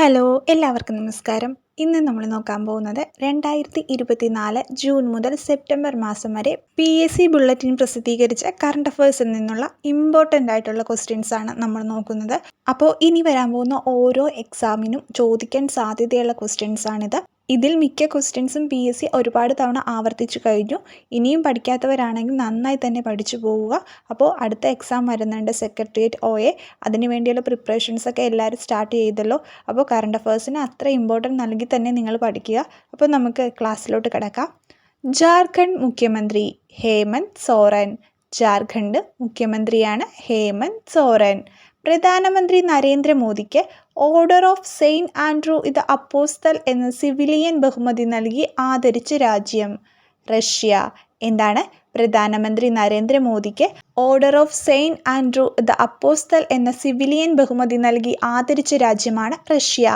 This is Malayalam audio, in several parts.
ഹലോ എല്ലാവർക്കും നമസ്കാരം. ഇന്ന് നമ്മൾ നോക്കാൻ പോകുന്നത് രണ്ടായിരത്തി ഇരുപത്തിനാല് ജൂൺ മുതൽ സെപ്റ്റംബർ മാസം വരെ പി എസ് സി ബുള്ളറ്റിൻ പ്രസിദ്ധീകരിച്ച കറണ്ട് അഫയേഴ്സിൽ നിന്നുള്ള ഇമ്പോർട്ടന്റ് ആയിട്ടുള്ള ക്വസ്റ്റ്യൻസ് ആണ് നമ്മൾ നോക്കുന്നത്. അപ്പോൾ ഇനി വരാൻ പോകുന്ന ഓരോ എക്സാമിനും ചോദിക്കാൻ സാധ്യതയുള്ള ക്വസ്റ്റ്യൻസ് ആണിത്. ഇതിൽ മിക്ക ക്വസ്റ്റ്യൻസും പി എസ് സി ഒരുപാട് തവണ ആവർത്തിച്ചു കഴിഞ്ഞു. ഇനിയും പഠിക്കാത്തവരാണെങ്കിൽ നന്നായി തന്നെ പഠിച്ചു പോവുക. അപ്പോൾ അടുത്ത എക്സാം വരുന്നുണ്ട് സെക്രട്ടേറിയറ്റ് ഒ എ അതിന് വേണ്ടിയുള്ള പ്രിപ്പറേഷൻസ് ഒക്കെ എല്ലാവരും സ്റ്റാർട്ട് ചെയ്തല്ലോ. അപ്പോൾ കറണ്ട് അഫേഴ്സിന് അത്ര ഇമ്പോർട്ടന്റ് നൽകി തന്നെ നിങ്ങൾ പഠിക്കുക. അപ്പോൾ നമുക്ക് ക്ലാസ്സിലോട്ട് കിടക്കാം. ജാർഖണ്ഡ് മുഖ്യമന്ത്രി ഹേമന്ത് സോറൻ. ജാർഖണ്ഡ് മുഖ്യമന്ത്രിയാണ് ഹേമന്ത് സോറൻ. പ്രധാനമന്ത്രി നരേന്ദ്രമോദിക്ക് ഓർഡർ ഓഫ് സെയിന്റ് ആൻഡ്രൂ ഇത് അപ്പോസ്തൽ എന്ന സിവിലിയൻ ബഹുമതി നൽകി ആദരിച്ച രാജ്യം. റഷ്യ. എന്താണ്? പ്രധാനമന്ത്രി നരേന്ദ്രമോദിക്ക് order of saint Andrew the apostle എന്ന സിവിലിയൻ ബഹുമതി നൽകി ആദരിച്ച രാജ്യമാണ് റഷ്യ.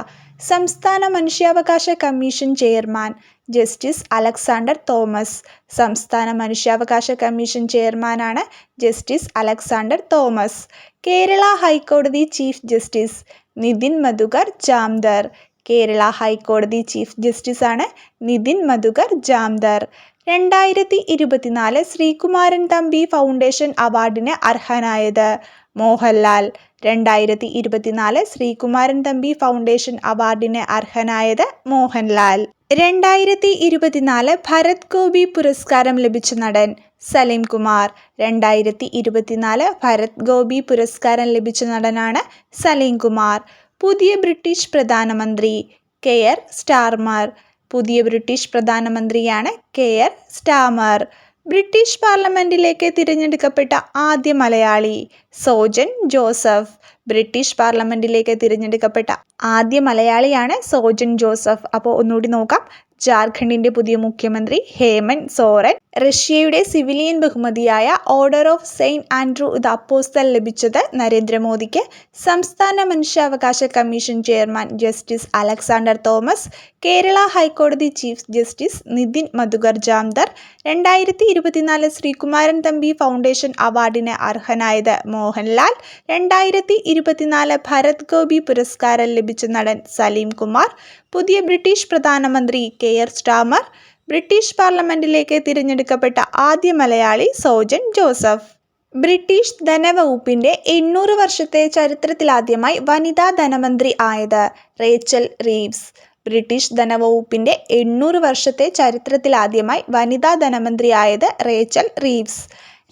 സംസ്ഥാന മനുഷ്യാവകാശ commission chairman justice Alexander Thomas. സംസ്ഥാന മനുഷ്യാവകാശ കമ്മീഷൻ ചെയർമാനാണ് ജസ്റ്റിസ് അലക്സാണ്ടർ തോമസ്. കേരള ഹൈക്കോടതി ചീഫ് ജസ്റ്റിസ് നിതിൻ മധുകർ ജാംദർ. കേരള ഹൈക്കോടതി ചീഫ് ജസ്റ്റിസാണ് നിതിൻ മധുകർ ജാംദർ. രണ്ടായിരത്തി ഇരുപത്തിനാല് ശ്രീകുമാരൻ തമ്പി ഫൗണ്ടേഷൻ അവാർഡിന് അർഹനായത് മോഹൻലാൽ. രണ്ടായിരത്തി ഇരുപത്തിനാല് ശ്രീകുമാരൻ തമ്പി ഫൗണ്ടേഷൻ അവാർഡിന് അർഹനായത് മോഹൻലാൽ. രണ്ടായിരത്തി ഇരുപത്തിനാല് ഭരത് ഗോപി പുരസ്കാരം ലഭിച്ച നടൻ സലീം കുമാർ. രണ്ടായിരത്തി ഇരുപത്തിനാല് ഭരത് ഗോപി പുരസ്കാരം ലഭിച്ച നടനാണ് സലീം കുമാർ. പുതിയ ബ്രിട്ടീഷ് പ്രധാനമന്ത്രി കെ ആർ സ്റ്റാർമർ. പുതിയ ബ്രിട്ടീഷ് പ്രധാനമന്ത്രിയാണ് കെ ആർ സ്റ്റാമർ ബ്രിട്ടീഷ് പാർലമെന്റിലേക്ക് തിരഞ്ഞെടുക്കപ്പെട്ട ആദ്യ മലയാളി സോജൻ ജോസഫ്. ബ്രിട്ടീഷ് പാർലമെന്റിലേക്ക് തിരഞ്ഞെടുക്കപ്പെട്ട ആദ്യ മലയാളിയാണ് സോജൻ ജോസഫ്. അപ്പോൾ ഒന്നുകൂടി നോക്കാം. ജാർഖണ്ഡിന്റെ പുതിയ മുഖ്യമന്ത്രി ഹേമന്ത് സോറൻ. റഷ്യയുടെ സിവിലിയൻ ബഹുമതിയായ order of saint Andrew the apostle ലഭിച്ചത് നരേന്ദ്രമോദിക്ക്. സംസ്ഥാന മനുഷ്യാവകാശ commission chairman justice Alexander Thomas Kerala ഹൈക്കോടതി ചീഫ് ജസ്റ്റിസ് നിതിൻ മധുകർ ജാംദർ രണ്ടായിരത്തി ഇരുപത്തിനാല് ശ്രീകുമാരൻ തമ്പി ഫൗണ്ടേഷൻ അവാർഡിന് അർഹനായത് മോഹൻലാൽ രണ്ടായിരത്തി ഇരുപത്തിനാല് ഭരത് ഗോപി പുരസ്കാരം ലഭിച്ച നടൻ സലീം കുമാർ പുതിയ ബ്രിട്ടീഷ് പ്രധാനമന്ത്രി കെ കെയർ സ്റ്റാമർ ബ്രിട്ടീഷ് പാർലമെന്റിലേക്ക് തിരഞ്ഞെടുക്കപ്പെട്ട ആദ്യ മലയാളി സോജൻ ജോസഫ്. ബ്രിട്ടീഷ് ധനവകുപ്പിന്റെ എണ്ണൂറ് വർഷത്തെ ചരിത്രത്തിലാദ്യമായി വനിതാ ധനമന്ത്രി ആയത് റേച്ചൽ റീവ്സ്. ബ്രിട്ടീഷ് ധനവകുപ്പിന്റെ എണ്ണൂറ് വർഷത്തെ ചരിത്രത്തിലാദ്യമായി വനിതാ ധനമന്ത്രിയായത് റേച്ചൽ റീവ്സ്.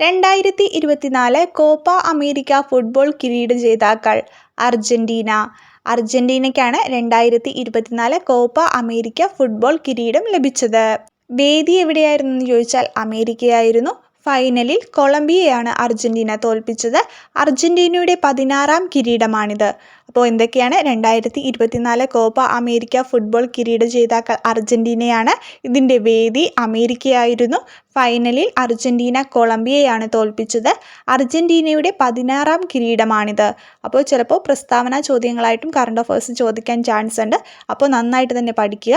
രണ്ടായിരത്തി ഇരുപത്തിനാല് കോപ്പ അമേരിക്ക ഫുട്ബോൾ കിരീട ജേതാക്കൾ അർജന്റീന. അർജന്റീനയ്ക്കാണ് രണ്ടായിരത്തി ഇരുപത്തിനാല് കോപ്പ അമേരിക്ക ഫുട്ബോൾ കിരീടം ലഭിച്ചത്. വേദി എവിടെയായിരുന്നു എന്ന് ചോദിച്ചാൽ അമേരിക്കയായിരുന്നു. ഫൈനലിൽ കൊളംബിയയാണ് അർജന്റീന തോൽപ്പിച്ചത്. അർജന്റീനയുടെ പതിനാറാം കിരീടമാണിത്. അപ്പോൾ എന്തൊക്കെയാണ്? രണ്ടായിരത്തി ഇരുപത്തിനാല് കോപ്പ അമേരിക്ക ഫുട്ബോൾ കിരീട ജേതാക്കൾ അർജന്റീനയാണ് ഇതിന്റെ വേദി അമേരിക്കയായിരുന്നു. ഫൈനലിൽ അർജന്റീന കൊളംബിയയാണ് തോൽപ്പിച്ചത്. അർജന്റീനയുടെ പതിനാറാം കിരീടമാണിത്. അപ്പോൾ ചിലപ്പോൾ പ്രസ്താവന ചോദ്യങ്ങളായിട്ടും കറണ്ട് അഫേഴ്സ് ചോദിക്കാൻ ചാൻസ് ഉണ്ട്. അപ്പോൾ നന്നായിട്ട് തന്നെ പഠിക്കുക.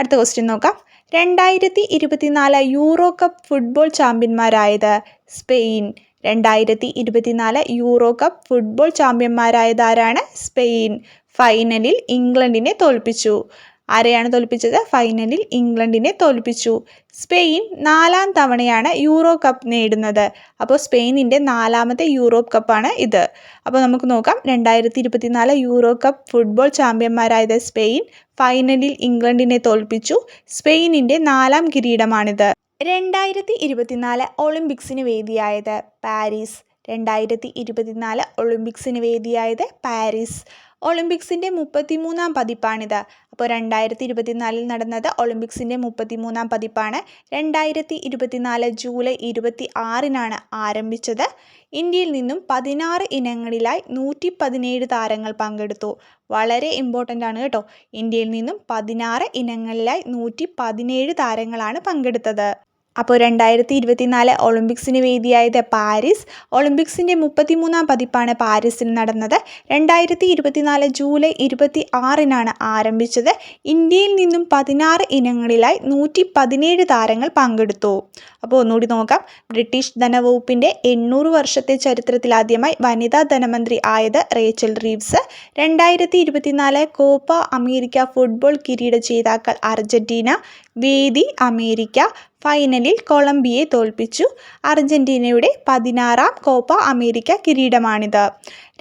അടുത്ത ക്വസ്റ്റ്യൻ നോക്കാം. രണ്ടായിരത്തി ഇരുപത്തിനാല് യൂറോ കപ്പ് ഫുട്ബോൾ ചാമ്പ്യന്മാരായത് സ്പെയിൻ. രണ്ടായിരത്തി ഇരുപത്തിനാല് യൂറോ കപ്പ് ഫുട്ബോൾ ചാമ്പ്യന്മാരായത് ആരാണ്? സ്പെയിൻ. ഫൈനലിൽ ഇംഗ്ലണ്ടിനെ തോൽപ്പിച്ചു. ആരെയാണ് തോൽപ്പിച്ചത്? ഫൈനലിൽ ഇംഗ്ലണ്ടിനെ തോൽപ്പിച്ചു. സ്പെയിൻ നാലാം തവണയാണ് യൂറോ കപ്പ് നേടുന്നത്. അപ്പോൾ സ്പെയിനിന്റെ നാലാമത്തെ യൂറോപ്പ് കപ്പാണ് ഇത്. അപ്പോൾ നമുക്ക് നോക്കാം. രണ്ടായിരത്തി ഇരുപത്തിനാല് യൂറോ കപ്പ് ഫുട്ബോൾ ചാമ്പ്യന്മാരായത് സ്പെയിൻ. ഫൈനലിൽ ഇംഗ്ലണ്ടിനെ തോൽപ്പിച്ചു. സ്പെയിനിന്റെ നാലാം കിരീടമാണിത്. രണ്ടായിരത്തി ഇരുപത്തിനാല് ഒളിമ്പിക്സിന് വേദിയായത് പാരീസ്. രണ്ടായിരത്തി ഇരുപത്തിനാല് ഒളിമ്പിക്സിന് വേദിയായത് പാരീസ്. ഒളിമ്പിക്സിന്റെ മുപ്പത്തിമൂന്നാം പതിപ്പാണിത്. അപ്പോൾ രണ്ടായിരത്തി ഇരുപത്തിനാലിൽ നടന്നത് ഒളിമ്പിക്സിന്റെ മുപ്പത്തിമൂന്നാം പതിപ്പാണ്. രണ്ടായിരത്തി ഇരുപത്തിനാല് ജൂലൈ ഇരുപത്തി ആറിനാണ് ആരംഭിച്ചത്. ഇന്ത്യയിൽ നിന്നും പതിനാറ് ഇനങ്ങളിലായി നൂറ്റി പതിനേഴ് താരങ്ങൾ പങ്കെടുത്തു. വളരെ ഇമ്പോർട്ടന്റ് ആണ് കേട്ടോ. ഇന്ത്യയിൽ നിന്നും പതിനാറ് ഇനങ്ങളിലായി നൂറ്റി പതിനേഴ് താരങ്ങളാണ് പങ്കെടുത്തത്. അപ്പോൾ രണ്ടായിരത്തി ഇരുപത്തിനാല് ഒളിമ്പിക്സിന് വേദിയായത് പാരീസ്. ഒളിമ്പിക്സിന്റെ മുപ്പത്തിമൂന്നാം പതിപ്പാണ് പാരീസിൽ നടന്നത്. രണ്ടായിരത്തി ഇരുപത്തിനാല് ജൂലൈ ഇരുപത്തി ആറിനാണ് ആരംഭിച്ചത്. ഇന്ത്യയിൽ നിന്നും പതിനാറ് ഇനങ്ങളിലായി നൂറ്റി പതിനേഴ് താരങ്ങൾ പങ്കെടുത്തു. അപ്പോൾ ഒന്നുകൂടി നോക്കാം. ബ്രിട്ടീഷ് ധനവകുപ്പിന്റെ എണ്ണൂറ് വർഷത്തെ ചരിത്രത്തിലാദ്യമായി വനിതാ ധനമന്ത്രി ആയത് റേച്ചൽ റീവ്സ്. രണ്ടായിരത്തി ഇരുപത്തിനാല് കോപ്പ അമേരിക്ക ഫുട്ബോൾ കിരീട ജേതാക്കൾ അർജന്റീന. വേദി അമേരിക്ക. ഫൈനലിൽ കൊളംബിയയെ തോൽപ്പിച്ചു. അർജന്റീനയുടെ പതിനാറാം കോപ്പ അമേരിക്ക കിരീടമാണിത്.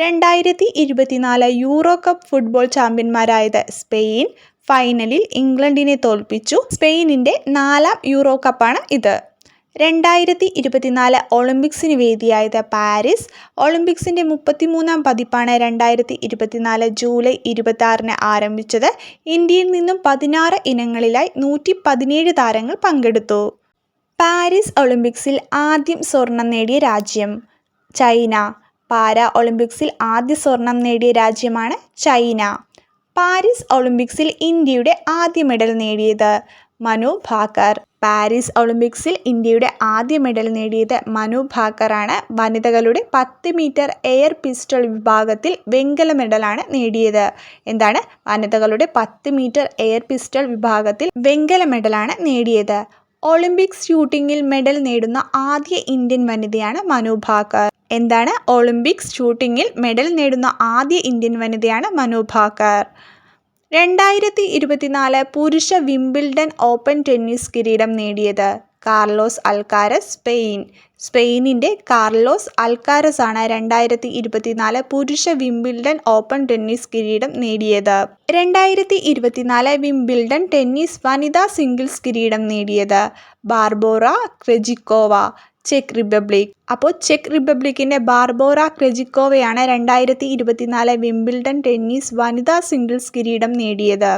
രണ്ടായിരത്തി ഇരുപത്തിനാല് യൂറോ കപ്പ് ഫുട്ബോൾ ചാമ്പ്യന്മാരായത് സ്പെയിൻ ഫൈനലിൽ ഇംഗ്ലണ്ടിനെ തോൽപ്പിച്ചു. സ്പെയിനിന്റെ നാലാം യൂറോ കപ്പാണ് ഇത്. രണ്ടായിരത്തി ഇരുപത്തിനാല് ഒളിമ്പിക്സിന് വേദിയായത് പാരീസ് ഒളിമ്പിക്സിന്റെ മുപ്പത്തിമൂന്നാം പതിപ്പാണ് രണ്ടായിരത്തി ഇരുപത്തിനാല് ജൂലൈ ഇരുപത്തി ആറിന് ആരംഭിച്ചത്. ഇന്ത്യയിൽ നിന്നും പതിനാറ് ഇനങ്ങളിലായി നൂറ്റി പതിനേഴ് താരങ്ങൾ പങ്കെടുത്തു. പാരീസ് ഒളിമ്പിക്സിൽ ആദ്യം സ്വർണം നേടിയ രാജ്യം ചൈന. പാരാ ഒളിമ്പിക്സിൽ ആദ്യ സ്വർണം നേടിയ രാജ്യമാണ് ചൈന. പാരീസ് ഒളിമ്പിക്സിൽ ഇന്ത്യയുടെ ആദ്യ മെഡൽ നേടിയത് മനു ഭാക്കർ. പാരീസ് ഒളിമ്പിക്സിൽ ഇന്ത്യയുടെ ആദ്യ മെഡൽ നേടിയത് മനു ഭാക്കറാണ്. വനിതകളുടെ പത്ത് മീറ്റർ എയർ പിസ്റ്റൾ വിഭാഗത്തിൽ വെങ്കല മെഡലാണ് നേടിയത്. എന്താണ്? വനിതകളുടെ പത്ത് മീറ്റർ എയർ പിസ്റ്റൾ വിഭാഗത്തിൽ വെങ്കല മെഡലാണ് നേടിയത്. ഒളിമ്പിക്സ് ഷൂട്ടിങ്ങിൽ മെഡൽ നേടുന്ന ആദ്യ ഇന്ത്യൻ വനിതയാണ് മനു ഭാക്കർ. എന്താണ്? ഒളിമ്പിക്സ് ഷൂട്ടിങ്ങിൽ മെഡൽ നേടുന്ന ആദ്യ ഇന്ത്യൻ വനിതയാണ് മനു ഭാക്കർ. രണ്ടായിരത്തി ഇരുപത്തിനാല് പുരുഷ വിംബിൾഡൺ ഓപ്പൺ ടെന്നീസ് കിരീടം നേടിയത് കാർലോസ് അൽക്കാരസ് സ്പെയിൻ. സ്പെയിനിന്റെ കാർലോസ് അൽക്കാരസ് ആണ് രണ്ടായിരത്തി ഇരുപത്തിനാല് പുരുഷ വിംബിൾഡൺ ഓപ്പൺ ടെന്നീസ് കിരീടം നേടിയത്. രണ്ടായിരത്തി ഇരുപത്തിനാല് വിംബിൾഡൺ ടെന്നീസ് വനിതാ സിംഗിൾസ് കിരീടം നേടിയത് ബാർബോറ ക്രെജിക്കോവ. ചെക്ക് റിപ്പബ്ലിക്. അപ്പോൾ ചെക്ക് റിപ്പബ്ലിക്കിന്റെ ബാർബോറ ക്രെജിക്കോവയാണ് രണ്ടായിരത്തി ഇരുപത്തിനാല് വിംബിൾഡൺ ടെന്നീസ് വനിതാ സിംഗിൾസ് കിരീടം നേടിയത്.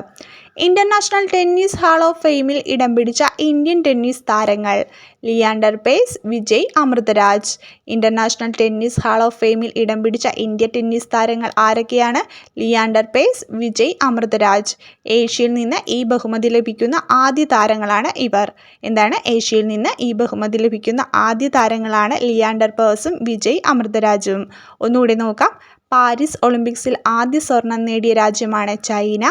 ഇന്റർനാഷണൽ ടെന്നീസ് ഹാൾ ഓഫ് ഫെയിമിൽ ഇടം പിടിച്ച ഇന്ത്യൻ ടെന്നീസ് താരങ്ങൾ Leander Paes Vijay Amritraj international tennis hall of ഫെയിമിൽ ഇടം പിടിച്ച ഇന്ത്യ ടെന്നീസ് താരങ്ങൾ ആരൊക്കെയാണ്? ലിയാണ്ടർ പേസ് വിജയ് അമൃതരാജ് ഏഷ്യയിൽ നിന്ന് ഈ ബഹുമതി ലഭിക്കുന്ന ആദ്യ താരങ്ങളാണ് ഇവർ. എന്താണ്? ഏഷ്യയിൽ നിന്ന് ഈ ബഹുമതി ലഭിക്കുന്ന ആദ്യ താരങ്ങളാണ് ലിയാണ്ടർ പേഴ്സും വിജയ് അമൃതരാജും ഒന്നുകൂടി നോക്കാം. പാരീസ് ഒളിമ്പിക്സിൽ ആദ്യ സ്വർണം നേടിയ രാജ്യമാണ് ചൈന.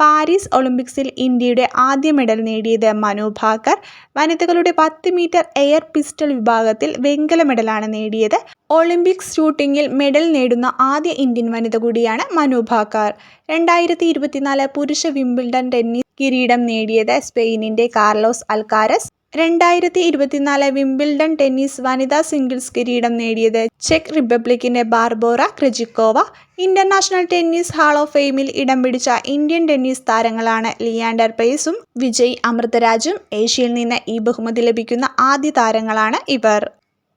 പാരീസ് ഒളിമ്പിക്സിൽ ഇന്ത്യയുടെ ആദ്യ മെഡൽ നേടിയത് മനു ഭാക്കർ. വനിതകളുടെ പത്ത് മീറ്റർ എയർ പിസ്റ്റൾ വിഭാഗത്തിൽ വെങ്കല മെഡലാണ് നേടിയത്. ഒളിമ്പിക്സ് ഷൂട്ടിങ്ങിൽ മെഡൽ നേടുന്ന ആദ്യ ഇന്ത്യൻ വനിത കൂടിയാണ് മനു ഭാക്കർ. രണ്ടായിരത്തി ഇരുപത്തിനാല് പുരുഷ വിംബിൾഡൺ ടെന്നീസ് കിരീടം നേടിയത് സ്പെയിനിന്റെ കാർലോസ് അൽക്കാരസ്. രണ്ടായിരത്തി ഇരുപത്തിനാല് വിംബിൾഡൺ ടെന്നീസ് വനിതാ സിംഗിൾസ് കിരീടം നേടിയത് ചെക്ക് റിപ്പബ്ലിക്കിന്റെ Barbora Krejcikova. International tennis hall of ഫെയിമിൽ ഇടം പിടിച്ച ഇന്ത്യൻ ടെന്നീസ് താരങ്ങളാണ് ലിയാൻഡർ പേസും വിജയ് അമൃതരാജും. ഏഷ്യയിൽ നിന്ന് ഈ ബഹുമതി ലഭിക്കുന്ന ആദ്യ താരങ്ങളാണ് ഇവർ.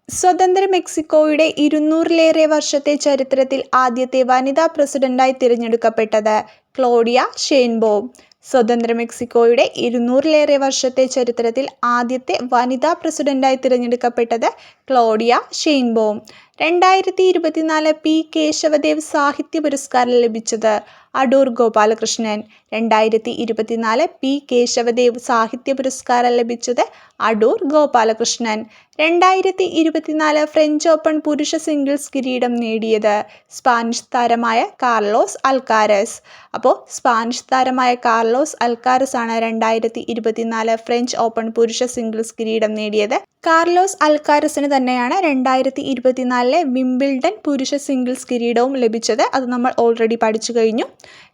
സ്വതന്ത്ര മെക്സിക്കോയുടെ ഇരുന്നൂറിലേറെ വർഷത്തെ ചരിത്രത്തിൽ ആദ്യത്തെ വനിതാ പ്രസിഡന്റായി തിരഞ്ഞെടുക്കപ്പെട്ടത് ക്ലോഡിയ ഷെയ്ൻബോം. സ്വതന്ത്ര മെക്സിക്കോയുടെ ഇരുന്നൂറിലേറെ വർഷത്തെ ചരിത്രത്തിൽ ആദ്യത്തെ വനിതാ പ്രസിഡന്റായി തിരഞ്ഞെടുക്കപ്പെട്ടത് ക്ലോഡിയ ഷെയ്ൻബോം. രണ്ടായിരത്തി ഇരുപത്തിനാല് പി. കേശവദേവ് സാഹിത്യ പുരസ്കാരം ലഭിച്ചത് അടൂർ ഗോപാലകൃഷ്ണൻ. രണ്ടായിരത്തി ഇരുപത്തിനാല് പി കേശവദേവ് സാഹിത്യ പുരസ്കാരം ലഭിച്ചത് അടൂർ ഗോപാലകൃഷ്ണൻ. രണ്ടായിരത്തി ഇരുപത്തിനാല് ഫ്രഞ്ച് ഓപ്പൺ പുരുഷ സിംഗിൾസ് കിരീടം നേടിയത് സ്പാനിഷ് താരമായ കാർലോസ് അൽക്കാരസ്. അപ്പോൾ സ്പാനിഷ് താരമായ കാർലോസ് അൽക്കാരസ് ആണ് രണ്ടായിരത്തി ഇരുപത്തിനാല് ഫ്രഞ്ച് ഓപ്പൺ പുരുഷ സിംഗിൾസ് കിരീടം നേടിയത്. കാർലോസ് അൽക്കാരസിന് തന്നെയാണ് രണ്ടായിരത്തി ഇരുപത്തിനാലിലെ വിംബിൾഡൺ പുരുഷ സിംഗിൾസ് കിരീടവും ലഭിച്ചത്. അത് നമ്മൾ ഓൾറെഡി പഠിച്ചു കഴിഞ്ഞു.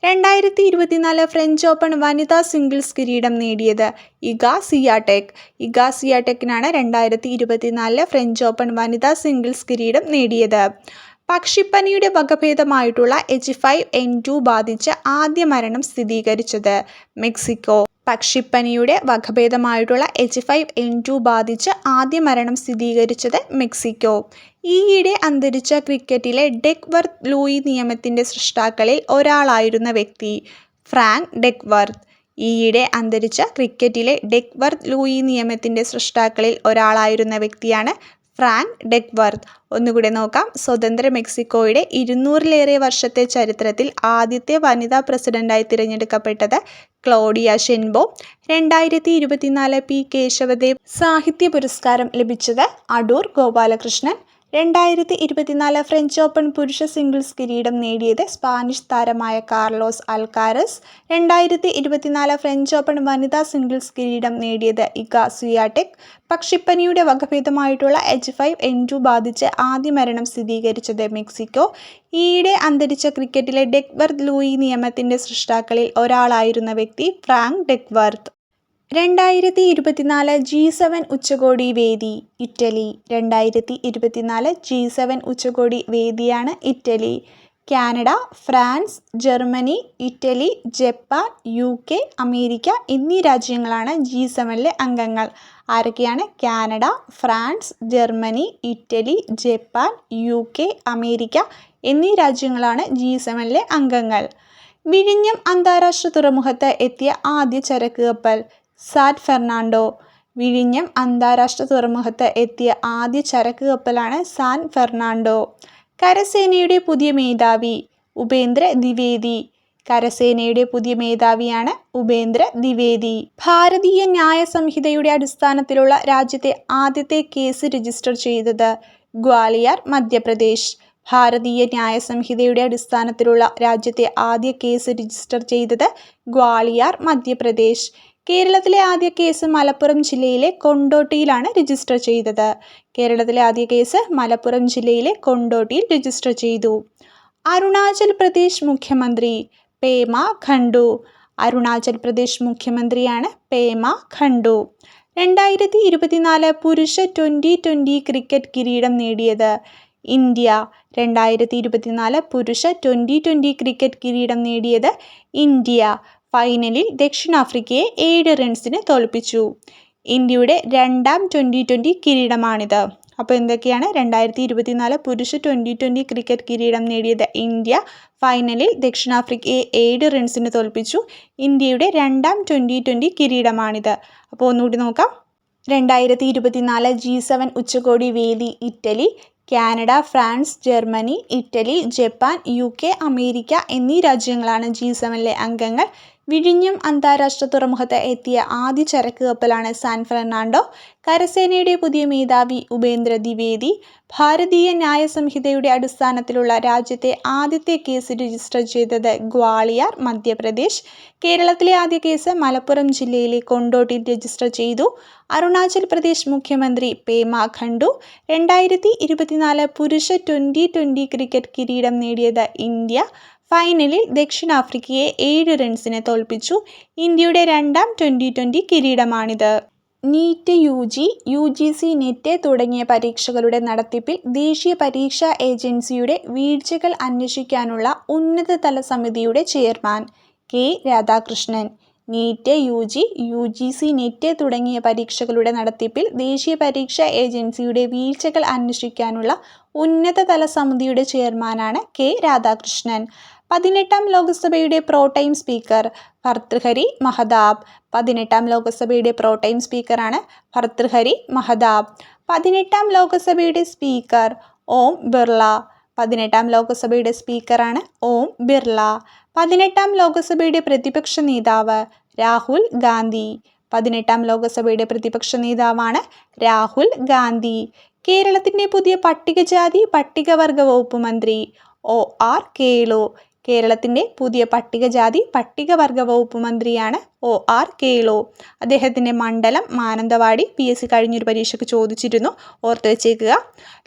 രണ്ടായിരത്തി ഇരുപത്തിനാല് ഫ്രഞ്ച് ഓപ്പൺ വനിതാ സിംഗിൾസ് കിരീടം നേടിയത് ഇഗ സിയാടെക് ഇഗ സിയാടെക്കിനാണ് രണ്ടായിരത്തി ഇരുപത്തിനാലിലെ ഫ്രഞ്ച് ഓപ്പൺ വനിതാ സിംഗിൾസ് കിരീടം നേടിയത്. പക്ഷിപ്പനിയുടെ വകഭേദമായിട്ടുള്ള എച്ച് ഫൈവ് എൻ ടു ബാധിച്ച് ആദ്യ മരണം സ്ഥിരീകരിച്ചത് മെക്സിക്കോ. പക്ഷിപ്പനിയുടെ വകഭേദമായിട്ടുള്ള എച്ച് ഫൈവ് എൻ ടു ബാധിച്ച് ആദ്യ മരണം സ്ഥിരീകരിച്ചത് മെക്സിക്കോ. ഈയിടെ അന്തരിച്ച ക്രിക്കറ്റിലെ ഡെക്വർത്ത് ലൂയി നിയമത്തിന്റെ സൃഷ്ടാക്കളിൽ ഒരാളായിരുന്ന വ്യക്തി. Frank Duckworth. ഈയിടെ അന്തരിച്ച ക്രിക്കറ്റിലെ ഡെക്വർത്ത് ലൂയി നിയമത്തിന്റെ സൃഷ്ടാക്കളിൽ ഒരാളായിരുന്ന വ്യക്തിയാണ് ഫ്രാങ്ക് ഡെക്വർത്ത്. ഒന്നുകൂടെ നോക്കാം. സ്വതന്ത്ര മെക്സിക്കോയുടെ ഇരുന്നൂറിലേറെ വർഷത്തെ ചരിത്രത്തിൽ ആദ്യത്തെ വനിതാ പ്രസിഡന്റായി തിരഞ്ഞെടുക്കപ്പെട്ടത് ക്ലോഡിയ ഷെൻബോ. രണ്ടായിരത്തി ഇരുപത്തിനാല് പി കേശവദേവ് സാഹിത്യ പുരസ്കാരം ലഭിച്ചത് അടൂർ ഗോപാലകൃഷ്ണൻ. രണ്ടായിരത്തി ഇരുപത്തിനാല് ഫ്രഞ്ച് ഓപ്പൺ പുരുഷ സിംഗിൾസ് കിരീടം നേടിയത് സ്പാനിഷ് താരമായ കാർലോസ് അൽക്കാരസ് രണ്ടായിരത്തി ഇരുപത്തിനാല് ഫ്രഞ്ച് ഓപ്പൺ വനിതാ സിംഗിൾസ് കിരീടം നേടിയത് ഇഗ സുയാടെക് പക്ഷിപ്പനിയുടെ വകഭേദമായിട്ടുള്ള എച്ച് ഫൈവ് എൻ ടു ബാധിച്ച് ആദ്യ മരണം സ്ഥിരീകരിച്ചത് മെക്സിക്കോ. ഈയിടെ അന്തരിച്ച ക്രിക്കറ്റിലെ ഡെക്വർത്ത് ലൂയി നിയമത്തിന്റെ സൃഷ്ടാക്കളിൽ ഒരാളായിരുന്ന വ്യക്തി ഫ്രാങ്ക് ഡെക്വർത്ത്. രണ്ടായിരത്തി ഇരുപത്തിനാല് ജി സെവൻ ഉച്ചകോടി വേദി ഇറ്റലി. രണ്ടായിരത്തി ഇരുപത്തിനാല് ജി സെവൻ ഉച്ചകോടി വേദിയാണ് Italy. Canada France Germany Italy Japan U K America എന്നീ രാജ്യങ്ങളാണ് ജി സെവനിലെ അംഗങ്ങൾ. ആരൊക്കെയാണ്? Canada France Germany Italy Japan U K America എന്നീ രാജ്യങ്ങളാണ് ജി സെവനിലെ അംഗങ്ങൾ. വിഴിഞ്ഞം അന്താരാഷ്ട്ര തുറമുഖത്ത് എത്തിയ ആദ്യ ചരക്ക് കപ്പൽ സാൻ ഫെർണാണ്ടോ വിഴിഞ്ഞം അന്താരാഷ്ട്ര തുറമുഖത്ത് എത്തിയ ആദ്യ ചരക്ക് കപ്പലാണ് സാൻ ഫെർണാണ്ടോ. കരസേനയുടെ പുതിയ മേധാവി ഉപേന്ദ്ര ദ്വിവേദി. കരസേനയുടെ പുതിയ മേധാവിയാണ് ഉപേന്ദ്ര ദ്വിവേദി. ഭാരതീയ ന്യായ സംഹിതയുടെ അടിസ്ഥാനത്തിലുള്ള രാജ്യത്തെ ആദ്യത്തെ കേസ് രജിസ്റ്റർ ചെയ്തത് ഗ്വാലിയർ മധ്യപ്രദേശ്. ഭാരതീയ ന്യായ സംഹിതയുടെ അടിസ്ഥാനത്തിലുള്ള രാജ്യത്തെ ആദ്യ കേസ് രജിസ്റ്റർ ചെയ്തത് ഗ്വാളിയാർ മധ്യപ്രദേശ്. കേരളത്തിലെ ആദ്യ കേസ് മലപ്പുറം ജില്ലയിലെ കൊണ്ടോട്ടിയിലാണ് രജിസ്റ്റർ ചെയ്തത്. കേരളത്തിലെ ആദ്യ കേസ് മലപ്പുറം ജില്ലയിലെ കൊണ്ടോട്ടിയിൽ രജിസ്റ്റർ ചെയ്തു. അരുണാചൽ പ്രദേശ് മുഖ്യമന്ത്രി പേമ ഖണ്ഡു. അരുണാചൽ പ്രദേശ് മുഖ്യമന്ത്രിയാണ് പേമ ഖണ്ഡു. രണ്ടായിരത്തി ഇരുപത്തിനാല് പുരുഷ ട്വന്റി ട്വന്റി ക്രിക്കറ്റ് കിരീടം നേടിയത് ഇന്ത്യ. രണ്ടായിരത്തി ഇരുപത്തിനാല് പുരുഷ ട്വന്റി ട്വന്റി ക്രിക്കറ്റ് കിരീടം നേടിയത് ഇന്ത്യ. ഫൈനലിൽ ദക്ഷിണാഫ്രിക്കയെ ഏഴ് റൺസിന് തോൽപ്പിച്ചു. ഇന്ത്യയുടെ രണ്ടാം ട്വന്റി ട്വന്റി കിരീടമാണിത്. അപ്പോൾ എന്തൊക്കെയാണ്? രണ്ടായിരത്തി ഇരുപത്തിനാല് പുരുഷ ട്വന്റി ട്വന്റി ക്രിക്കറ്റ് കിരീടം നേടിയത് ഇന്ത്യ. ഫൈനലിൽ ദക്ഷിണാഫ്രിക്കയെ ഏഴ് റൺസിന് തോൽപ്പിച്ചു. ഇന്ത്യയുടെ രണ്ടാം ട്വന്റി ട്വന്റി കിരീടമാണിത്. അപ്പോൾ ഒന്നുകൂടി നോക്കാം. രണ്ടായിരത്തി ഇരുപത്തിനാല് ജി സെവൻ ഉച്ചകോടി വേദി Italy. Canada France Germany Italy Japan U K America എന്നീ രാജ്യങ്ങളാണ് ജി സെവനിലെ അംഗങ്ങൾ. വിഴിഞ്ഞം അന്താരാഷ്ട്ര തുറമുഖത്ത് എത്തിയ ആദ്യ ചരക്ക് കപ്പലാണ് സാൻ ഫെർണാണ്ടോ കരസേനയുടെ പുതിയ മേധാവി ഉപേന്ദ്ര ദ്വിവേദി ഭാരതീയ ന്യായ സംഹിതയുടെ അടിസ്ഥാനത്തിലുള്ള രാജ്യത്തെ ആദ്യത്തെ കേസ് രജിസ്റ്റർ ചെയ്തത് ഗ്വാളിയർ മധ്യപ്രദേശ്. കേരളത്തിലെ ആദ്യ കേസ് മലപ്പുറം ജില്ലയിലെ കൊണ്ടോട്ടിൽ രജിസ്റ്റർ ചെയ്തു. അരുണാചൽ പ്രദേശ് മുഖ്യമന്ത്രി പേമ ഖണ്ഡു. രണ്ടായിരത്തി ഇരുപത്തിനാല് പുരുഷ ട്വന്റി ട്വന്റി ക്രിക്കറ്റ് കിരീടം നേടിയത് ഇന്ത്യ. ഫൈനലിൽ ദക്ഷിണാഫ്രിക്കയെ ഏഴ് റൺസിന് തോൽപ്പിച്ചു. ഇന്ത്യയുടെ രണ്ടാം twenty twenty കിരീടമാണിത്. NEET U G U G C NET തുടങ്ങിയ പരീക്ഷകളുടെ നടത്തിപ്പിൽ ദേശീയ പരീക്ഷാ ഏജൻസിയുടെ വീഴ്ചകൾ അന്വേഷിക്കാനുള്ള ഉന്നതതല സമിതിയുടെ chairman K Radhakrishnan. NEET U G U G C NET തുടങ്ങിയ പരീക്ഷകളുടെ നടത്തിപ്പിൽ ദേശീയ പരീക്ഷാ ഏജൻസിയുടെ വീഴ്ചകൾ അന്വേഷിക്കാനുള്ള ഉന്നതതല സമിതിയുടെ ചെയർമാനാണ് കെ രാധാകൃഷ്ണൻ. പതിനെട്ടാം ലോക്സഭയുടെ pro tem speaker Bhartruhari Mahtab പതിനെട്ടാം ലോക്സഭയുടെ പ്രോടൈം സ്പീക്കറാണ് ഭർതൃഹരി മഹതാബ് പതിനെട്ടാം ലോക്സഭയുടെ സ്പീക്കർ ഓം ബിർള. പതിനെട്ടാം ലോക്സഭയുടെ സ്പീക്കറാണ് ഓം ബിർള. പതിനെട്ടാം ലോക്സഭയുടെ പ്രതിപക്ഷ നേതാവ് രാഹുൽ ഗാന്ധി. പതിനെട്ടാം ലോക്സഭയുടെ പ്രതിപക്ഷ നേതാവാണ് രാഹുൽ ഗാന്ധി. കേരളത്തിന്റെ പുതിയ പട്ടികജാതി പട്ടികവർഗ വകുപ്പ് മന്ത്രി ഒ ആർ കേളു. കേരളത്തിന്റെ പുതിയ പട്ടികജാതി പട്ടികവർഗ വകുപ്പ് മന്ത്രിയാണ് ഒ ആർ കേളോ. അദ്ദേഹത്തിന്റെ മണ്ഡലം മാനന്തവാടി പി എസ് സി കഴിഞ്ഞൊരു പരീക്ഷയ്ക്ക് ചോദിച്ചിരുന്നു. ഓർത്ത് വെച്ചേക്കുക.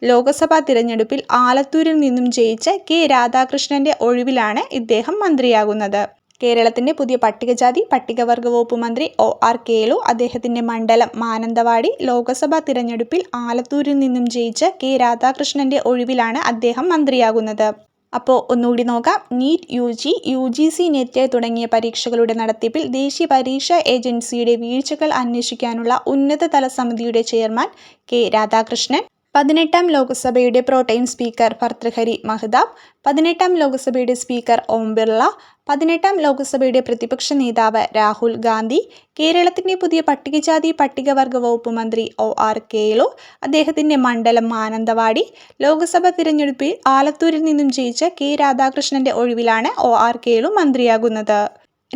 ലോക്സഭാ തിരഞ്ഞെടുപ്പിൽ ആലത്തൂരിൽ നിന്നും ജയിച്ച കെ രാധാകൃഷ്ണന്റെ ഒഴിവിലാണ് ഇദ്ദേഹം മന്ത്രിയാകുന്നത്. കേരളത്തിന്റെ പുതിയ പട്ടികജാതി പട്ടികവർഗ വകുപ്പ് മന്ത്രി ഒ ആർ കേളു അദ്ദേഹത്തിന്റെ മണ്ഡലം മാനന്തവാടി ലോക്സഭാ തിരഞ്ഞെടുപ്പിൽ ആലത്തൂരിൽ നിന്നും ജയിച്ച കെ രാധാകൃഷ്ണന്റെ ഒഴിവിലാണ് അദ്ദേഹം മന്ത്രിയാകുന്നത്. അപ്പോൾ ഒന്നുകൂടി നോക്കാം. NEET U G U G C NET തുടങ്ങിയ പരീക്ഷകളുടെ നടത്തിപ്പിൽ ദേശീയ പരീക്ഷാ ഏജൻസിയുടെ വീഴ്ചകൾ അന്വേഷിക്കാനുള്ള ഉന്നതതല സമിതിയുടെ ചെയർമാൻ കെ രാധാകൃഷ്ണൻ പതിനെട്ടാം ലോക്സഭയുടെ pro tem speaker Bhartruhari Mahtab പതിനെട്ടാം ലോക്സഭയുടെ സ്പീക്കർ ഓം ബിർള പതിനെട്ടാം ലോക്സഭയുടെ പ്രതിപക്ഷ നേതാവ് രാഹുൽ ഗാന്ധി കേരളത്തിന്റെ പുതിയ പട്ടികജാതി പട്ടികവർഗ വകുപ്പ് മന്ത്രി ഒ ആർ കേളു അദ്ദേഹത്തിന്റെ മണ്ഡലം മാനന്തവാടി ലോക്സഭ തിരഞ്ഞെടുപ്പിൽ ആലത്തൂരിൽ നിന്നും ജയിച്ച കെ രാധാകൃഷ്ണന്റെ ഒഴിവിലാണ് ഒ ആർ കേളു മന്ത്രിയാകുന്നത്.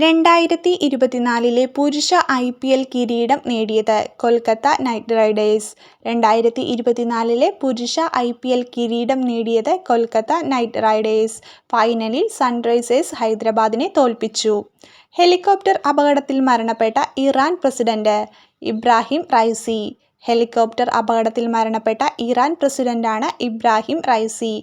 രണ്ടായിരത്തി ഇരുപത്തിനാലിലെ പുരുഷ ഐ പി എൽ കിരീടം നേടിയത് കൊൽക്കത്ത നൈറ്റ് റൈഡേഴ്സ്. രണ്ടായിരത്തി ഇരുപത്തിനാലിലെ പുരുഷ ഐ പി എൽ കിരീടം നേടിയത് കൊൽക്കത്ത നൈറ്റ് റൈഡേഴ്സ്. ഫൈനലിൽ സൺറൈസേഴ്സ് ഹൈദരാബാദിനെ തോൽപ്പിച്ചു. ഹെലികോപ്റ്റർ അപകടത്തിൽ മരണപ്പെട്ട Iran president Ebrahim Raisi. Helicopter അപകടത്തിൽ മരണപ്പെട്ട ഇറാൻ പ്രസിഡന്റാണ് ഇബ്രാഹിം റൈസി.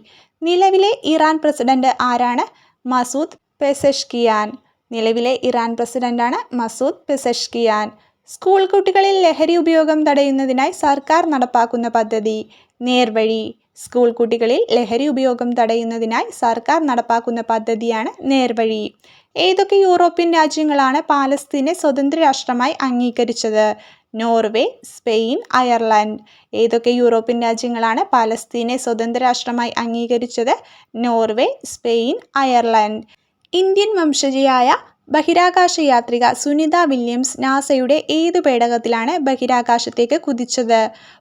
നിലവിലെ ഇറാൻ പ്രസിഡന്റ് ആരാണ്? Masoud Pezeshkian. നിലവിലെ ഇറാൻ പ്രസിഡന്റാണ് മസൂദ് പെസഷ്കിയാൻ. സ്കൂൾ കുട്ടികളിൽ ലഹരി ഉപയോഗം തടയുന്നതിനായി സർക്കാർ നടപ്പാക്കുന്ന പദ്ധതി നേർവഴി. സ്കൂൾ കുട്ടികളിൽ ലഹരി ഉപയോഗം തടയുന്നതിനായി സർക്കാർ നടപ്പാക്കുന്ന പദ്ധതിയാണ് നേർവഴി. ഏതൊക്കെ യൂറോപ്യൻ രാജ്യങ്ങളാണ് പാലസ്തീനെ സ്വതന്ത്ര രാഷ്ട്രമായി അംഗീകരിച്ചത്? Norway Spain Ireland. ഏതൊക്കെ യൂറോപ്യൻ രാജ്യങ്ങളാണ് പാലസ്തീനെ സ്വതന്ത്ര രാഷ്ട്രമായി അംഗീകരിച്ചത്? Norway Spain Ireland. ഇന്ത്യൻ വംശജയായ ബഹിരാകാശ യാത്രിക സുനിത വില്യംസ് നാസയുടെ ഏത് പേടകത്തിലാണ് ബഹിരാകാശത്തേക്ക് കുതിച്ചത്?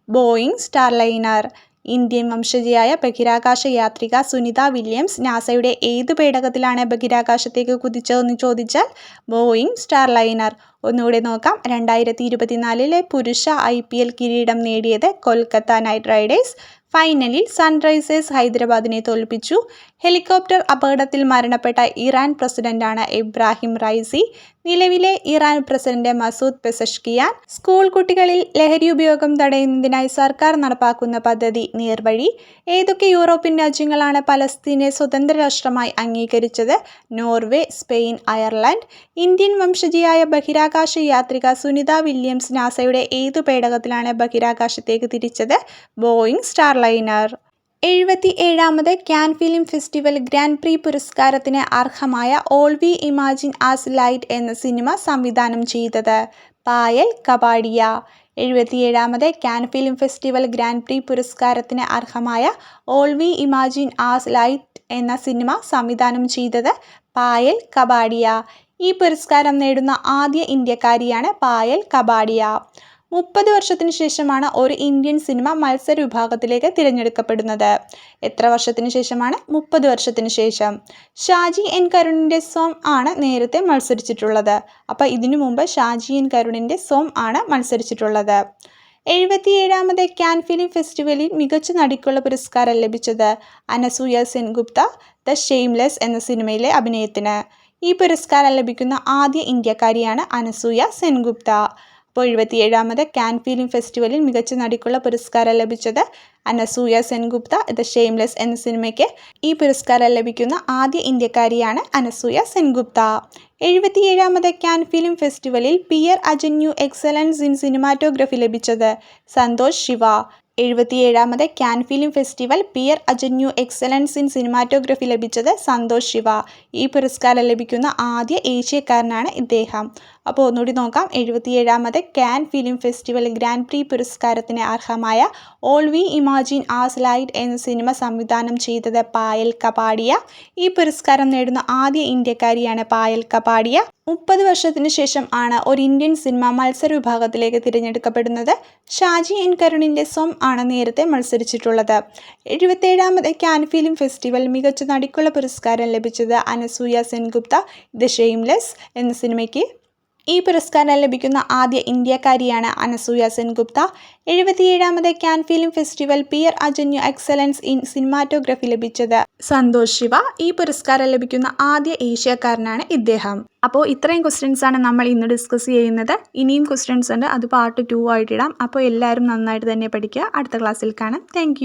Boeing Starliner. ഇന്ത്യൻ വംശജയായ ബഹിരാകാശ യാത്രിക സുനിത വില്യംസ് നാസയുടെ ഏത് പേടകത്തിലാണ് ബഹിരാകാശത്തേക്ക് കുതിച്ചതെന്ന് ചോദിച്ചാൽ ബോയിങ് സ്റ്റാർലൈനർ. ഒന്നുകൂടെ നോക്കാം. രണ്ടായിരത്തി ഇരുപത്തിനാലിലെ പുരുഷ ഐ പി എൽ കിരീടം നേടിയത് കൊൽക്കത്ത നൈറ്റ് റൈഡേഴ്സ് ഫൈനലിൽ സൺറൈസേഴ്സ് ഹൈദരാബാദിനെ തോൽപ്പിച്ചു. ഹെലികോപ്റ്റർ അപകടത്തിൽ മരണപ്പെട്ട ഇറാൻ പ്രസിഡന്റാണ് ഇബ്രാഹിം റൈസി. നിലവിലെ Iran president Masoud Pezeshkian. School കുട്ടികളിൽ ലഹരി ഉപയോഗം തടയുന്നതിനായി സർക്കാർ നടപ്പാക്കുന്ന പദ്ധതി നേർവഴി. ഏതൊക്കെ യൂറോപ്യൻ രാജ്യങ്ങളാണ് പലസ്തീനെ സ്വതന്ത്ര രാഷ്ട്രമായി അംഗീകരിച്ചത്? Norway Spain Ireland. ഇന്ത്യൻ വംശജിയായ ബഹിരാകാശ യാത്രിക സുനിത വില്യംസ് നാസയുടെ ഏതു പേടകത്തിലാണ് ബഹിരാകാശത്തേക്ക് തിരിച്ചത്? ബോയിങ് സ്റ്റാർലൈനർ എഴുപത്തി ഏഴാമത് Cannes film festival grand prix പുരസ്കാരത്തിന് അർഹമായ all we imagine as light എന്ന സിനിമ സംവിധാനം ചെയ്തത് Payal Kapadia എഴുപത്തിയേഴാമത് Cannes film festival grand prix പുരസ്കാരത്തിന് അർഹമായ all we imagine as light എന്ന സിനിമ സംവിധാനം ചെയ്തത് പായൽ കബാഡിയ. ഈ പുരസ്കാരം നേടുന്ന ആദ്യ ഇന്ത്യക്കാരിയാണ് പായൽ കപാഡിയ മുപ്പത് വർഷത്തിന് ശേഷമാണ് ഒരു ഇന്ത്യൻ സിനിമ മത്സര വിഭാഗത്തിലേക്ക് തിരഞ്ഞെടുക്കപ്പെടുന്നത്. എത്ര വർഷത്തിന് ശേഷമാണ്? മുപ്പത് വർഷത്തിന് ശേഷം. ഷാജി എൻ കരുണിന്റെ സോം ആണ് നേരത്തെ മത്സരിച്ചിട്ടുള്ളത്. അപ്പോൾ ഇതിനു മുമ്പ് ഷാജി എൻ കരുണിന്റെ സോം ആണ് മത്സരിച്ചിട്ടുള്ളത്. എഴുപത്തിയേഴാമത് ക്യാൻ ഫിലിം ഫെസ്റ്റിവലിൽ മികച്ച നടിക്കുള്ള പുരസ്കാരം ലഭിച്ചത് അനസൂയ സെൻഗുപ്ത ദ ഷെയിംലെസ് എന്ന സിനിമയിലെ അഭിനയത്തിന്. ഈ പുരസ്കാരം ലഭിക്കുന്ന ആദ്യ ഇന്ത്യക്കാരിയാണ് അനസൂയ സെൻഗുപ്ത. അപ്പോൾ എഴുപത്തിയേഴാമത് ക്യാൻ ഫിലിം ഫെസ്റ്റിവലിൽ മികച്ച നടിക്കുള്ള പുരസ്കാരം ലഭിച്ചത് അനസൂയ സെൻഗുപ്ത ദ ഷെയിംലെസ് എന്ന സിനിമയ്ക്ക് ഈ പുരസ്കാരം ലഭിക്കുന്ന ആദ്യ ഇന്ത്യക്കാരിയാണ് അനസൂയ സെൻഗുപ്ത. എഴുപത്തിയേഴാമത് ക്യാൻ ഫിലിം ഫെസ്റ്റിവലിൽ പിയർ അജന്യു എക്സലൻസ് ഇൻ സിനിമാറ്റോഗ്രഫി ലഭിച്ചത് സന്തോഷ് ശിവ. എഴുപത്തിയേഴാമത് ക്യാൻ ഫിലിം ഫെസ്റ്റിവൽ പിയർ അജന്യു എക്സലൻസ് ഇൻ സിനിമാറ്റോഗ്രഫി ലഭിച്ചത് സന്തോഷ് ശിവ. ഈ പുരസ്കാരം ലഭിക്കുന്ന ആദ്യ ഏഷ്യക്കാരനാണ് ഇദ്ദേഹം. അപ്പോൾ ഒന്നുകൂടി നോക്കാം. എഴുപത്തിയേഴാമത് Cannes film festival grand prix പുരസ്കാരത്തിന് അർഹമായ all we imagine as light എന്ന സിനിമ സംവിധാനം ചെയ്തത് പായൽ കപാടിയ. ഈ പുരസ്കാരം നേടുന്ന ആദ്യ ഇന്ത്യക്കാരിയാണ് പായൽ കപാടിയ. മുപ്പത് വർഷത്തിന് ശേഷം ആണ് ഒരു ഇന്ത്യൻ സിനിമ മത്സര വിഭാഗത്തിലേക്ക് തിരഞ്ഞെടുക്കപ്പെടുന്നത്. ഷാജി എൻ കരുണിന്റെ സ്വം ആണ് നേരത്തെ മത്സരിച്ചിട്ടുള്ളത്. എഴുപത്തേഴാമത് ക്യാൻ ഫിലിം ഫെസ്റ്റിവൽ മികച്ച നടിക്കുള്ള പുരസ്കാരം ലഭിച്ചത് അനസൂയ സെൻഗുപ്ത ദ ഷെയിംലെസ് എന്ന സിനിമയ്ക്ക് ഈ പുരസ്കാരം ലഭിക്കുന്ന ആദ്യ ഇന്ത്യക്കാരിയാണ് അനസൂയ സെൻഗുപ്ത. എഴുപത്തിയേഴാമത് ക്യാൻ ഫിലിം ഫെസ്റ്റിവൽ പിയർ അജന്യു എക്സലൻസ് ഇൻ സിനിമാറ്റോഗ്രഫി ലഭിച്ചത്. സന്തോഷ് ശിവ ഈ പുരസ്കാരം ലഭിക്കുന്ന ആദ്യ ഏഷ്യക്കാരനാണ് ഇദ്ദേഹം. അപ്പോൾ ഇത്രയും ക്വസ്റ്റ്യൻസ് ആണ് നമ്മൾ ഇന്ന് ഡിസ്കസ് ചെയ്യുന്നത്. ഇനിയും ക്വസ്റ്റ്യൻസ് ഉണ്ട്. അത് പാർട്ട് ടു ആയിട്ടിടാം അപ്പോൾ എല്ലാവരും നന്നായിട്ട് തന്നെ പഠിക്കുക. അടുത്ത ക്ലാസ്സിൽ കാണാം. താങ്ക്